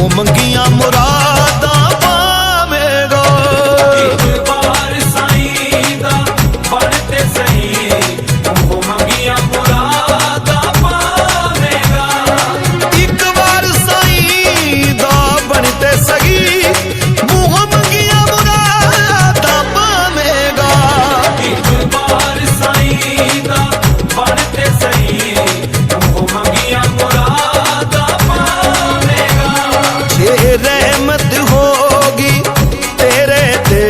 ਉਹ ਮੰਗੀਆਂ ਮੁਰਾਦ ਰਹਿਮਤ ਹੋਗੀ ਤੇਰੇ ਤੇ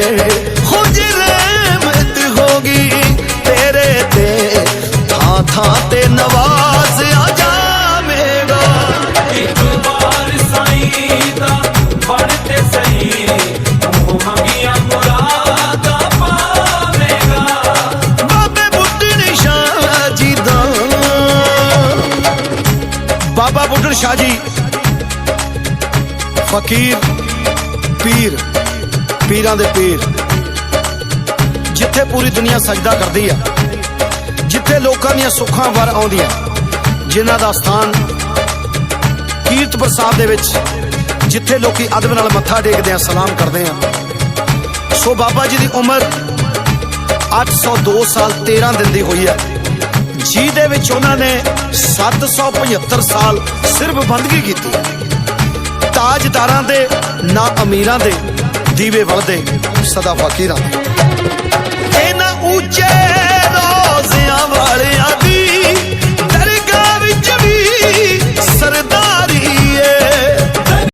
ਖੁਜ ਰਹਿਮਤ ਹੋਗੀ ਤੇਰੇ ਤੇ ਥਾਂ ਥਾਂ ਤੇ ਨਵਾਜ਼ ਆ ਜਾਵੇਗਾ। ਇੱਕ ਵਾਰ ਸਾਈਂ ਦਾ ਬਣ ਤੇ ਸਹੀ ਮੂੰਹ ਮੰਗਿਆ ਮੁਰਾਦਾ ਪਾਵੇਗਾ। ਬਾਬੇ ਬੁੱਢਣ ਸ਼ਾਹ ਜੀ ਦਾ। ਬਾਬਾ ਬੁੱਢਣ ਸ਼ਾਹ ਜੀ ਫਕੀਰ, ਪੀਰ, ਪੀਰਾਂ ਦੇ ਪੀਰ। ਜਿੱਥੇ ਪੂਰੀ ਦੁਨੀਆ ਸਜਦਾ ਕਰਦੀ ਆ, ਜਿੱਥੇ ਲੋਕਾਂ ਦੀਆਂ ਸੁੱਖਾਂ ਵਰ ਆਉਂਦੀਆਂ, ਜਿਨ੍ਹਾਂ ਦਾ ਸਥਾਨ ਕੀਰਤਪੁਰ ਸਾਹਿਬ ਦੇ ਵਿੱਚ, ਜਿੱਥੇ ਲੋਕੀ ਅਦਬ ਨਾਲ ਮੱਥਾ ਟੇਕਦੇ ਆ, ਸਲਾਮ ਕਰਦੇ ਆ। ਸੋ ਬਾਬਾ ਜੀ ਦੀ ਉਮਰ 802 ਸਾਲ 13 ਦਿਨ ਦੀ ਹੋਈ ਹੈ ਜਿਹਦੇ ਵਿੱਚ ਉਹਨਾਂ ਨੇ 775 ਸਾਲ ਸਿਰਫ ਬੰਦਗੀ ਕੀਤੀ। ਤਾਜਦਾਰਾਂ ਦੇ ਨਾ ਅਮੀਰਾਂ ਦੇ ਦੀਵੇ ਵਲਦੇ ਸਦਾ ਫਕੀਰਾਂ ਦੇ। ਇਹਨਾਂ ਉੱਚੇ